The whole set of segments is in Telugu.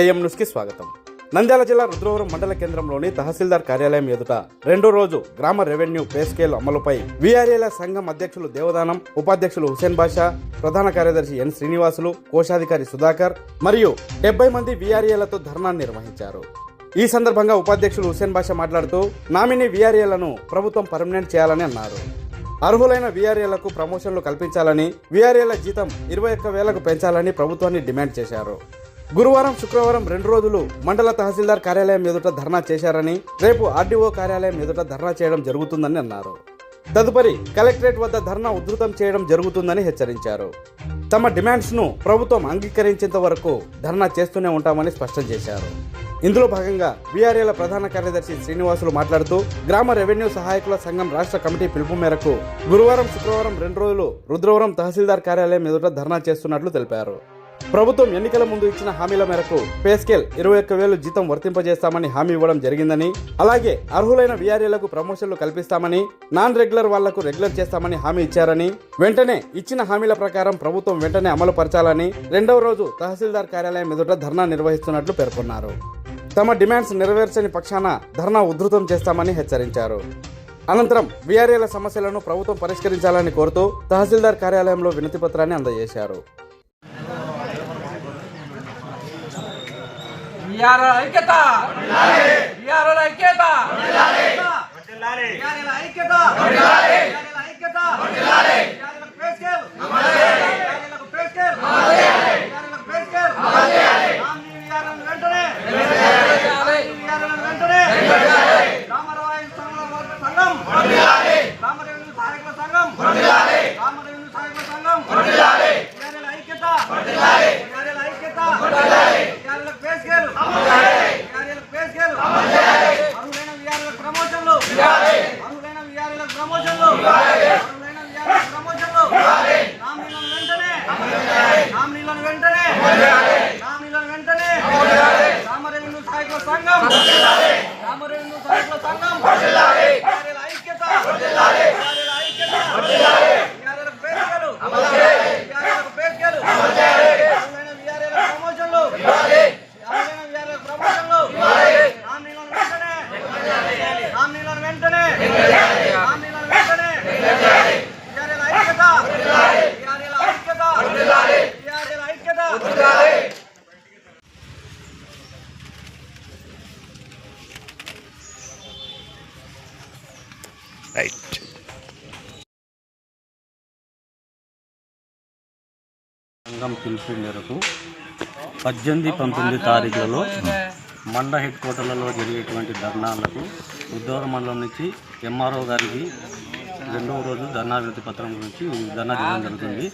ఏఎం న్యూస్కి స్వాగతం. నంద్యాల జిల్లా రుద్రవరం మండల కేంద్రంలోని తహసీల్దార్ కార్యాలయం ఎదుట రెండో రోజు గ్రామ రెవెన్యూ పే స్కేల్ అమలుపై వీఆర్ఏల సంఘం అధ్యక్షులు దేవదానం ఉపాధ్యక్షులు హుసేన్ బాషా ప్రధాన కార్యదర్శి ఎన్ శ్రీనివాసులు కోశాధికారి సుధాకర్ మరియు డెబ్బై మంది వీఆర్ఏలతో ధర్నా నిర్వహించారు. ఈ సందర్భంగా ఉపాధ్యక్షులు హుసేన్ బాషా మాట్లాడుతూ నామినీ వీఆర్ఏలను ప్రభుత్వం పర్మనెంట్ చేయాలని అన్నారు. అర్హులైన వీఆర్ఏలకు ప్రమోషన్లు కల్పించాలని వీఆర్ఏల జీతం ఇరవై ఒక్క వేలకు పెంచాలని ప్రభుత్వాన్ని డిమాండ్ చేశారు. గురువారం శుక్రవారం రెండు రోజులు మండల తహసీల్దార్ కార్యాలయం ఎదుట ధర్నా చేశారని రేపు ఆర్డీఓ కార్యాలయం ఎదుట ధర్నా చేయడం జరుగుతుందని అన్నారు. తదుపరి కలెక్టరేట్ వద్ద ధర్నా ఉధృతం చేయడం జరుగుతుందని హెచ్చరించారు. తమ డిమాండ్స్ను ప్రభుత్వం అంగీకరించేంత వరకు ధర్నా చేస్తూనే ఉంటామని స్పష్టం చేశారు. ఇందులో భాగంగా బీఆర్ఏల ప్రధాన కార్యదర్శి శ్రీనివాసులు మాట్లాడుతూ గ్రామ రెవెన్యూ సహాయకుల సంఘం రాష్ట్ర కమిటీ పిలుపు మేరకు గురువారం శుక్రవారం రెండు రోజులు రుద్రవరం తహసీల్దార్ కార్యాలయం ఎదుట ధర్నా చేస్తున్నట్లు తెలిపారు. ప్రభుత్వం ఎన్నికల ముందు ఇచ్చిన హామీల మేరకు పే స్కేల్ ఇరవై ఒక్క వేలు జీతం వర్తింపజేస్తామని హామీ ఇవ్వడం జరిగిందని అలాగే అర్హులైన వీఆర్ఏలకు ప్రమోషన్లు కల్పిస్తామని నాన్ రెగ్యులర్ వాళ్ళకు రెగ్యులర్ చేస్తామని హామీ ఇచ్చారని వెంటనే ఇచ్చిన హామీల ప్రకారం ప్రభుత్వం వెంటనే అమలు పరచాలని రెండవ రోజు తహసీల్దార్ కార్యాలయం ఎదుట ధర్నా నిర్వహిస్తున్నట్లు పేర్కొన్నారు. తమ డిమాండ్స్ నెరవేర్చని పక్షాన ధర్నా ఉధృతం చేస్తామని హెచ్చరించారు. అనంతరం వీఆర్ఏల సమస్యలను ప్రభుత్వం పరిష్కరించాలని కోరుతూ తహసీల్దార్ కార్యాలయంలో వినతిపత్రాన్ని అందజేశారు. బిఆర్ ఐక్యత బిఆర్ ఐక్యత ఐక్యత ఐక్యత బిఆర్లకు పే స్కేల్ బిఆర్లకు Sampai. సంఘం పిలుపు మేరకు పద్దెనిమిది పంతొమ్మిది తారీఖులలో మండ హెడ్ క్వార్టర్లలో జరిగేటువంటి ధర్నాలకు ఉద్యోగ మండలం నుంచి ఎంఆర్ఓ గారికి రెండవ రోజు ధర్నా వినతి పత్రం గురించి ధర్నా చేయడం జరుగుతుంది.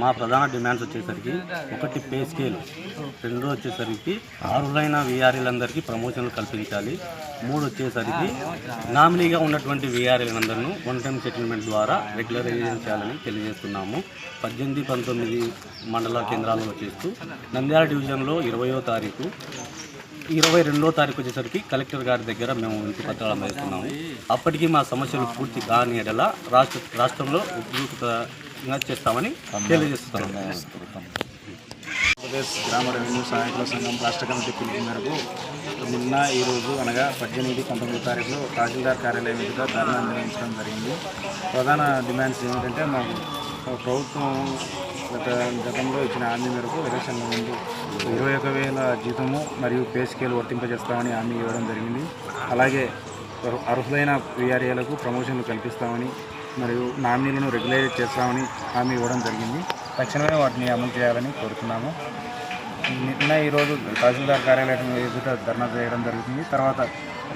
మా ప్రధాన డిమాండ్స్ వచ్చేసరికి ఒకటి పే స్కేల్. రెండు వచ్చేసరికి అర్హులైన వీఆర్ఎలందరికీ ప్రమోషన్లు కల్పించాలి. మూడు వచ్చేసరికి నామినీగా ఉన్నటువంటి వీఆర్ఎలందరినీ వన్ టైం సెటిల్మెంట్ ద్వారా రెగ్యులరైజేషన్ చేయాలని తెలియజేస్తున్నాము. పద్దెనిమిది పంతొమ్మిది మండల కేంద్రాలు చేస్తూ నంద్యాల డివిజన్లో ఇరవయో తారీఖు ఇరవై రెండో తారీఖు వచ్చేసరికి కలెక్టర్ గారి దగ్గర మేము ఇంటి పత్రాలు వేస్తున్నాము అప్పటికి మా సమస్యలు పూర్తి కాని ఎడల రాష్ట్ర రాష్ట్రంలో ఉద్యోగంగా చేస్తామని తెలియజేస్తున్నాము. ఆంధ్రప్రదేశ్ గ్రామ రెవెన్యూ సహాయకుల సంఘం రాష్ట్ర కమిటీ పిలుపు మేరకు నిన్న ఈరోజు అనగా పద్దెనిమిది పంతొమ్మిది తారీఖులో తహసీల్దార్ కార్యాలయం ఎదుట ధర్నా నిర్వహించడం జరిగింది. ప్రధాన డిమాండ్స్ ఏమిటంటే మాకు ప్రభుత్వం గత గతంలో ఇచ్చిన హామీ మేరకు ఎలక్షన్ల ముందు ఇరవై ఒక వేల జీతము మరియు పే స్కేల్ వర్తింపజేస్తామని హామీ ఇవ్వడం జరిగింది. అలాగే అర్హులైన వీఆర్ఏలకు ప్రమోషన్లు కల్పిస్తామని మరియు నామినీలను రెగ్యులైజ్ చేస్తామని హామీ ఇవ్వడం జరిగింది. తక్షణమే వాటిని అమలు చేయాలని కోరుతున్నాము. నిన్న ఈరోజు తహసీల్దార్ కార్యాలయం ఎదుట ధర్నా చేయడం జరుగుతుంది. తర్వాత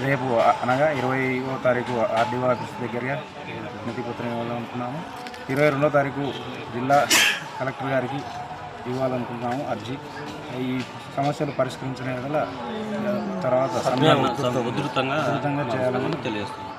రేపు అనగా ఇరవైవ తారీఖు ఆర్డీఓ ఆఫీస్ దగ్గరగా నిధిపత్రం ఇవ్వాలనుకున్నాము. ఇరవై రెండో తారీఖు జిల్లా కలెక్టర్ గారికి ఇవ్వాలనుకుంటున్నాము అర్జీ. ఈ సమస్యలు పరిష్కరించిన తర్వాత ఉధృతంగా చేయాలని తెలియజేస్తున్నాం.